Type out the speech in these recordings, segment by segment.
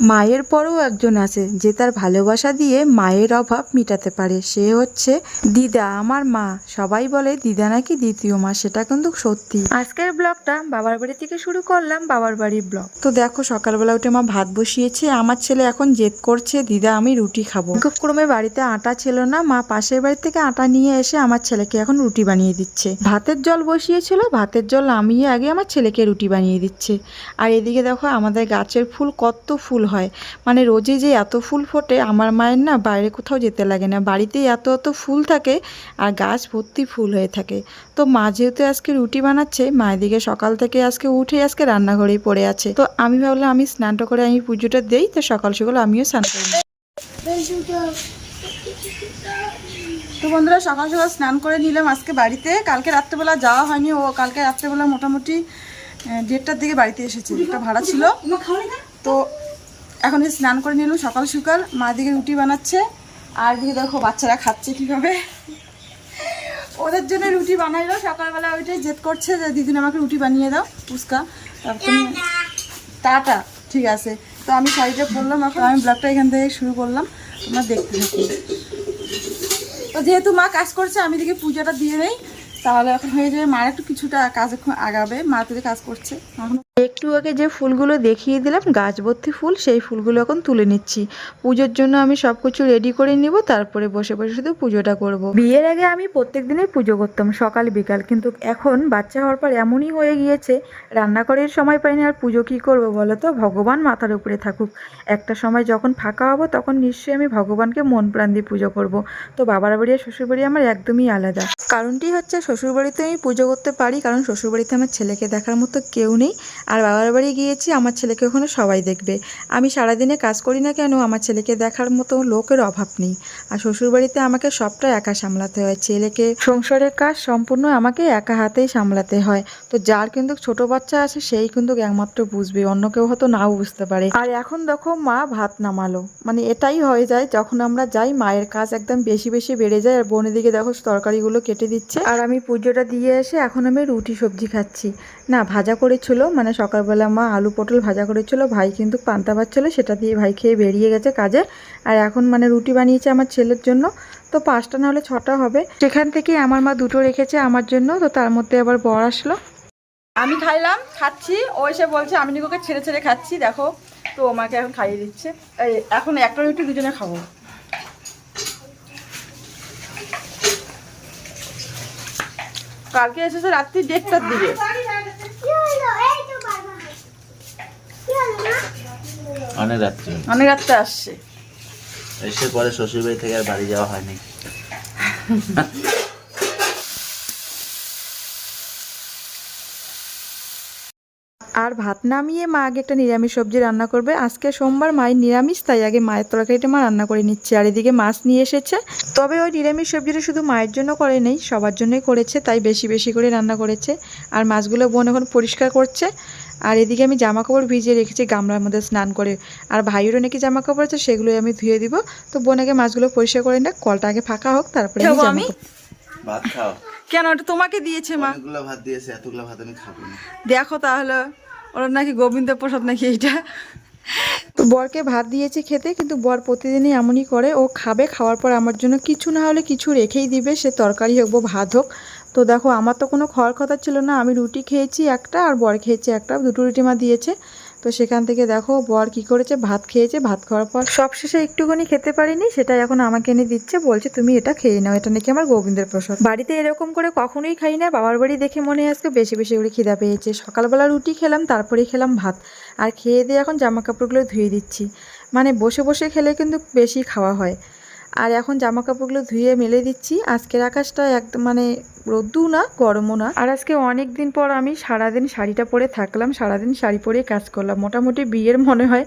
মায়ের পরেও একজন আছে যে তার ভালোবাসা দিয়ে মায়ের অভাব মেটাতে পারে। সে হচ্ছে দিদা আমার মা। সবাই বলে দিদা নাকি দ্বিতীয় মা? সেটা কিন্তু সত্যি। আজকের ব্লগটা বাবার বাড়ি থেকে শুরু করলাম বাবার বাড়ির ব্লগ। তো দেখো সকালবেলা উঠে মা ভাত বসিয়েছে আমার ছেলে এখন জেদ করছে দিদা আমি রুটি খাব। খুব ক্রমে বাড়িতে আটা ছিল না মা পাশের বাড়ি থেকে আটা নিয়ে এসে আমার ছেলেকে এখন রুটি বানিয়ে দিচ্ছে। ভাতের জল বসিয়েছিল ভাতের জল নামিয়ে আগে আমার ছেলেকে রুটি বানিয়ে দিচ্ছে। আর এদিকে দেখো আমাদের গাছের ফুল কত ফুল হয়। মানে রোজে যে এত ফুল ফোটে, আমার মায়ের না বাইরে কোথাও যেতে লাগে না। বাড়িতেই এত এত ফুল থাকে আর গাছ ভর্তি ফুল হয়ে থাকে। তো মা যেহেতু আজকে রুটি বানাচ্ছে মায়ের দিকে সকাল থেকে আজকে উঠে আজকে রান্নাঘরেই পড়ে আছে। তো আমি ভাবলাম, আমি স্নানটা করে আমি পুজোটা দেই, তো সকাল সকাল আমিও স্নান করি তো বন্ধুরা, সকাল সকাল স্নান করে নিলাম আজকে বাড়িতে। কালকে রাত্রেবেলা যাওয়া হয়নি, ও কালকে রাত্রেবেলা মোটামুটি দেড়টার দিকে বাড়িতে এসেছে। একটা ভাড়া ছিল। তো এখন স্নান করে নিলাম সকাল সকাল, মা দিকে রুটি বানাচ্ছে। আর দিকে দেখো, বাচ্চারা খাচ্ছে কীভাবে। ওদের জন্য রুটি বানাইলো। সকালবেলা ওইটাই জেদ করছে যে দিদিন আমাকে রুটি বানিয়ে দাও, ফুচকা। তারপর টাটা, ঠিক আছে। তো আমি শাড়িটা পরলাম এখন। আমি ব্লগটা এখান থেকে শুরু করলাম। তোমরা দেখতে থাকি। তো যেহেতু মা কাজ করছে, আমি দিকে পূজাটা দিয়ে নেই। তাহলে এখন হয়ে যাবে, মার একটু কিছুটা কাজ এখন আগাবে। মা তো কাজ করছে। এখন একটু আগে যে ফুলগুলো দেখিয়ে দিলাম গাছ ভর্তি ফুল, সেই ফুলগুলো এখন তুলে নিচ্ছি। পুজোর জন্য আমি সব কিছু রেডি করে নিব, তারপরে বসে বসে শুধু পুজোটা করব। বিয়ের আগে আমি প্রত্যেক দিনই পুজো করতাম, সকাল, বিকাল। কিন্তু এখন বাচ্চা হওয়ার পর এমনই হয়ে গিয়েছে রান্না করার সময় পাইনি, আর পুজো কী করব বলো তো? ভগবান মাথার উপরে থাকুক। একটা সময় যখন ফাঁকা হব, তখন নিশ্চয়ই আমি ভগবানকে মন প্রাণ দিয়ে পুজো করব। তো বাবার বাড়ি আর শ্বশুরবাড়ি আমার একদমই আলাদা। কারণটি হচ্ছে, শ্বশুরবাড়িতে আমি পুজো করতে পারি, কারণ শ্বশুরবাড়িতে আমার ছেলেকে দেখার মতো কেউ নেই। আর বাবার বাড়ি গিয়েছি, আমার ছেলেকে ওখানে সবাই দেখবে। আমি সারাদিনে কাজ করি না কেন? আমার ছেলেকে দেখার মতো লোকের অভাব নেই। আর শ্বশুরবাড়িতে আমাকে সবটা একা সামলাতে হয়। ছেলেকে সংসারের কাজ সম্পূর্ণ আমাকে একা হাতেই সামলাতে হয়। তো যার কিন্তু ছোট বাচ্চা আছে, সেই কিন্তু একমাত্র বুঝবে, অন্য কেউ হয়তো নাও বুঝতে পারে। আর এখন দেখো মা ভাত নামালো। মানে এটাই হয়ে যায়, যখন আমরা যাই, মায়ের কাজ একদম বেশি বেশি বেড়ে যায়। আর বোনের দিকে দেখো তরকারিগুলো কেটে দিচ্ছে। আর আমি পুজোটা দিয়ে এসে এখন আমি রুটি সবজি খাচ্ছি। না, ভাজা করেছিল মানে সকালবেলা মা আলু পটল ভাজা করেছিল, ভাই কিন্তু পান্তা ভাত ছিল, সেটা দিয়ে ভাই খেয়ে বেরিয়ে গেছে কাজে। আর এখন মানে রুটি বানিয়েছে আমার ছেলের জন্য। তো পাঁচটা না হলে ছটা হবে। সেখান থেকে আমার মা দুটো রেখেছে আমার জন্য, তো তার মধ্যে আবার বর আসলো। আমি খাইলাম, খাচ্ছি। ও এসে বলছে, আমি নিকোকে ছেড়ে ছেড়ে খাচ্ছি, দেখো। তো আমাকে এখন খাইয়ে দিচ্ছে। এখন একটা রুটি, দুজনে খাব। কালকে এসেছে রাত্রি দেড়টার দিকে। অনেক রাত্রি অনেক রাত্রে আসছে। এসে পরে শ্বশুরবাড়ি থেকে আর বাড়ি যাওয়া হয়নি। আর ভাত নামিয়ে মা আগে একটা নিরামিষ সবজি রান্না করবে। আজকে সোমবার মায়ের নিরামিষ তাই আগে মায়ের তরকারিটা মা রান্না করে নিচ্ছে। আর এদিকে মাছ নিয়ে এসেছে। তবে ওই নিরামিষ সবজিটা শুধু মায়ের জন্য করে নেই সবার জন্যই করেছে তাই বেশি বেশি করে রান্না করেছে। আর মাছগুলো বোন এখন পরিষ্কার করছে। আর এদিকে আমি জামা কাপড় ভিজিয়ে রেখেছি গামলার মধ্যে স্নান করে। আর ভাইয়েরও নাকি জামা কাপড় আছে সেগুলোই আমি ধুয়ে দিব। তো বোন আগে মাছগুলো পরিষ্কার করে না কলটা আগে ফাঁকা হোক তারপরে আমি ভাত খাও। কেন ওটা তোমাকে দিয়েছে মা? অনেকগুলো ভাত দিয়েছে এতগুলো ভাত আমি খাব দেখো তাহলে। ওরা নাকি গোবিন্দ প্রসাদ নাকি এইটা? তো বরকে ভাত দিয়েছি খেতে, কিন্তু বর প্রতিদিনই এমনই করে। ও খাবে, খাওয়ার পর আমার জন্য কিছু না হলে কিছু রেখেই দিবে, সে তরকারি হোক বা ভাত হোক। তো দেখো, আমার তো কোনো খড় কথা ছিল না। আমি রুটি খেয়েছি একটা আর বর খেয়েছি একটা। দুটো রুটি মা দিয়েছে। তো সেখান থেকে দেখো বর কি করেছে? ভাত খেয়েছে, ভাত খাওয়ার পর সবশেষে একটুখানি খেতে পারিনি সেটা এখন আমাকে এনে দিচ্ছে, বলছে তুমি এটা খেয়ে নাও, এটা নাকি আমার গোবিন্দের প্রসাদ। বাড়িতে এরকম করে কখনোই খাই না, বাবার বাড়ি দেখে মনে আজকে বেশি বেশি করে খিদা পেয়েছে। সকালবেলা রুটি খেলাম, তারপরেই খেলাম ভাত। আর খেয়ে দিয়ে এখন জামা কাপড়গুলো ধুয়ে দিচ্ছি। মানে বসে বসে খেলে কিন্তু বেশি খাওয়া হয়। আর এখন জামা কাপড়গুলো ধুয়ে মেলে দিচ্ছি। আজকের আকাশটা একদম মানে রোদ্দু না, গরমও না। আর আজকে অনেক দিন পর আমি সারাদিন শাড়িটা পরে থাকলাম, সারাদিন শাড়ি পরে কাজ করলাম। মোটামুটি বিয়ের মনে হয়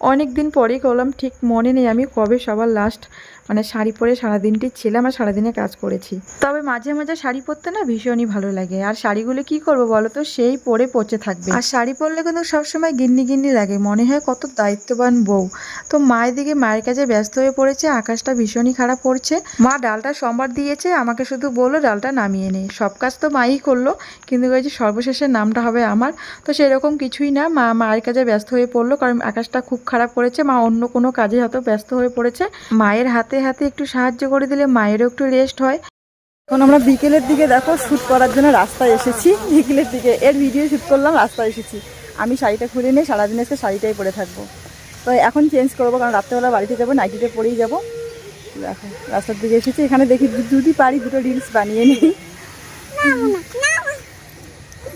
অনেক দিন পরেই করলাম, ঠিক মনে নেই আমি কবে সবার লাস্ট মানে শাড়ি পরে সারাদিনটি ছিলাম আর সারাদিনে কাজ করেছি। তবে মাঝে মাঝে শাড়ি পরতে না ভীষণই ভালো লাগে। আর শাড়িগুলো কি করব বলো তো? সেই পরে পচে থাকবে। আর শাড়ি পরলে কিন্তু সবসময় গিন্নি গিন্নি লাগে। মনে হয় কত দায়িত্ববান বউ। তো মায়ের দিকে মায়ের কাছে ব্যস্ত হয়ে পড়েছে, আকাশটা ভীষণই খারাপ পড়ছে। মা ডালটা সোমবার দিয়েছে, আমাকে শুধু বলল ডালটা নামিয়ে নে। সব কাজ তো মাই করল, কিন্তু যে সর্বশেষে নামটা হবে আমার। তো সেরকম কিছুই না, মা মায়ের কাছে ব্যস্ত হয়ে পড়ল, কারণ আকাশটা খুব খারাপ করেছে, মা অন্য কোনো কাজে হয়তো ব্যস্ত হয়ে পড়েছে। মায়ের হাতে হাতে একটু সাহায্য করে দিলে মায়েরও একটু রেস্ট হয়। এখন আমরা বিকেলের দিকে দেখো শ্যুট করার জন্য রাস্তায় এসেছি। বিকেলের দিকে এর ভিডিও শ্যুট করলাম, রাস্তায় এসেছি। আমি শাড়িটা খুলে নিয়ে সারাদিন আজকে শাড়িটাই পরে থাকব। তো এখন চেঞ্জ করব, কারণ রাত্রেবেলা বাড়িতে যাব নাইটিতে পরেই যাব। দেখো, রাস্তার দিকে এসেছি। এখানে দেখি যদি পারি দুটো রিলস বানিয়ে নিই।